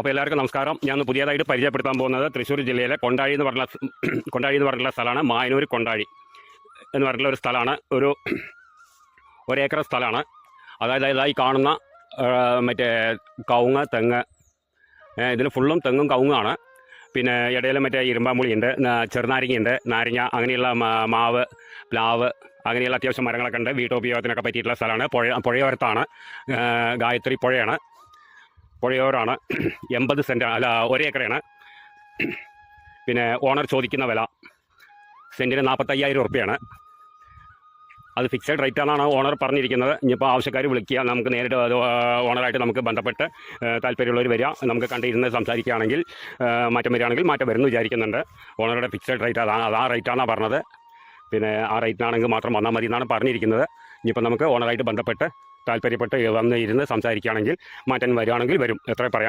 അപ്പോൾ എല്ലാവർക്കും നമസ്കാരം. ഞാൻ പുതിയതായിട്ട് പരിചയപ്പെടുത്താൻ പോകുന്നത് തൃശ്ശൂർ ജില്ലയിലെ കൊണ്ടാഴി എന്ന് പറഞ്ഞ കൊണ്ടാഴി എന്ന് പറഞ്ഞിട്ടുള്ള സ്ഥലമാണ് മായനൂർ കൊണ്ടാഴി എന്ന് പറഞ്ഞിട്ടുള്ള ഒരു സ്ഥലമാണ്. ഒരു ഒരേക്കർ സ്ഥലമാണ്. അതായത് ഇതായി കാണുന്ന മറ്റേ കവുങ്ങ് തെങ്ങ് ഇതിൽ ഫുള്ളും തെങ്ങും കവുങ്ങാണ് പിന്നെ ഇടയിൽ മറ്റേ ഇരുമ്പാമ്പുളിയുണ്ട് ചെറുനാരങ്ങയുണ്ട് നാരങ്ങ അങ്ങനെയുള്ള മാവ് പ്ലാവ് അങ്ങനെയുള്ള അത്യാവശ്യം മരങ്ങളൊക്കെ ഉണ്ട്. വീട്ടുപയോഗത്തിനൊക്കെ പറ്റിയിട്ടുള്ള സ്ഥലമാണ്. പുഴ പുഴയോരത്താണ്. ഗായത്രി പുഴയാണ്. പുഴയോരാണ്. എൺപത് സെന്റ് അല്ല ഒരേക്കറയാണ് പിന്നെ ഓണർ ചോദിക്കുന്ന വില സെന്റിന് നാൽപ്പത്തയ്യായിരം ഉറുപ്പ്യാണ്. അത് ഫിക്സഡ് റേറ്റ് ആണെന്നാണ് ഓണർ പറഞ്ഞിരിക്കുന്നത്. ഇനിയിപ്പോൾ ആവശ്യക്കാർ വിളിക്കുക. നമുക്ക് നേരിട്ട് ഓണറായിട്ട് നമുക്ക് ബന്ധപ്പെട്ട് താല്പര്യമുള്ളവർ വരിക. നമുക്ക് കണ്ടിരുന്ന് സംസാരിക്കുകയാണെങ്കിൽ മാറ്റം വരികയാണെങ്കിൽ മാറ്റം വരുന്നു വിചാരിക്കുന്നുണ്ട്. ഓണറുടെ ഫിക്സഡ് റേറ്റ് അതാണ് അത് ആ റേറ്റാണെന്നാണ് പറഞ്ഞത്. പിന്നെ ആ റേറ്റിനാണെങ്കിൽ മാത്രം വന്നാൽ മതി എന്നാണ് പറഞ്ഞിരിക്കുന്നത്. ഇനിയിപ്പോൾ നമുക്ക് ഓണറായിട്ട് ബന്ധപ്പെട്ട് താല്പര്യപ്പെട്ട് വന്ന് ഇരുന്ന് സംസാരിക്കുകയാണെങ്കിൽ മാറ്റം വരികയാണെങ്കിൽ വരും. എത്ര പറയാൻ